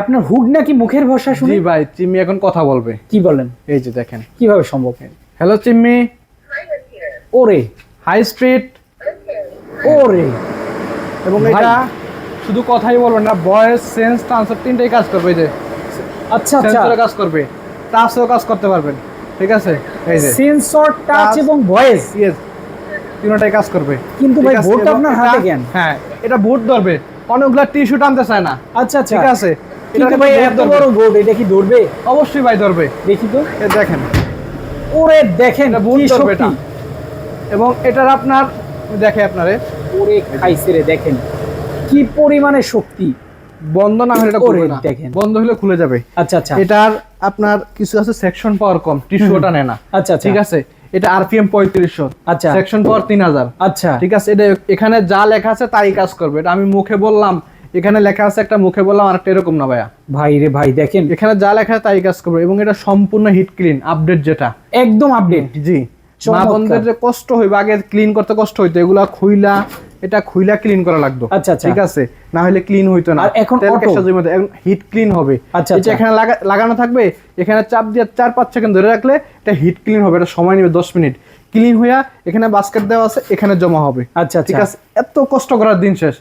আপনার হুড নাকি মুখের ভাষা শুনে? ভাই চিম্মি এখন কথা বলবে। কি বলেন? এই যে দেখেন। কীভাবে সম্ভব? হ্যালো চিম্মি। ওরে। হাই স্পিড ওরে। এবং এটা শুধু কথাই বলবেন না ভয়েস সেন্স ট্রান্সফার তিনটাই কাজ করবে এই যে। আচ্ছা আচ্ছা। সেন্সরে কাজ করবে। টাচেও কাজ করতে পারবেন ঠিক আছে? এই যে। সেন্সর টাচ এবং ভয়েস ইয়েস তিনটাই কাজ করবে। কিন্তু ভাই এবং আপনার হাতে কেন? হ্যাঁ এটা বুট ধরবে। অনেকগুলা টিস্যু টানতে চায় না। আচ্ছা আচ্ছা। ঠিক আছে? কিন্তু ভাই এত বড় বোর্ড এটা কি ধরবে? অবশ্যই ভাই ধরবে। দেখি তো। দেখেন। ওরে দেখেন কি শক্তি। এবং এটার আপনার দেখে আপনারে। ওরে খাইছে রে দেখেন। কি পরিমাণে শক্তি। বন্ধ না হলে এটা খুলবে না। দেখেন। বন্ধ হলে খুলে যাবে। আচ্ছা আচ্ছা। এটার আপনার কিছু আছে সেকশন পাওয়ার কম। টিস্যু ওটা নেয় না। আচ্ছা আচ্ছা। ঠিক আছে? এটা আরপিএম পঁয়ত্রিশশো। আচ্ছা। সেকশন পাওয়ার তিন হাজার। আচ্ছা। ঠিক আছে? এটা এখানে যা লেখা আছে তাই কাজ করবে। এটা আমি মুখে বললাম এখানে লেখা আছে একটা মুখে বললাম আরেকটা এরকম না ভাইয়া। ভাই রে ভাই দেখেন। এখানে যা লেখা তাই কাজ করবে এবং এটা সম্পূর্ণ হিট ক্লিন আপডেট যেটা। একদম আপডেট জি। মা। বোনদের যে কষ্ট হইবে আগে ক্লিন করতে কষ্ট হইতো এগুলা খুইলা এটা খুইলা ক্লিন করা লাগতো। আচ্ছা, আচ্ছা। ঠিক আছে? না হলে ক্লিন হইতো না। এখন হিট ক্লিন হবে। আচ্ছা, এটা আচ্ছা। এখানে লাগা- লাগানো থাকবে এখানে চাপ দিয়ে চার পাঁচ সেকেন্ড ধরে রাখলে এটা হিট ক্লিন হবে এটা সময় নেবে দশ মিনিট। ক্লিন হইয়া এখানে বাস্কেট দেওয়া আছে এখানে জমা হবে। আচ্ছা ঠিক আচ্ছা আছে? এত কষ্ট করার দিন শেষ।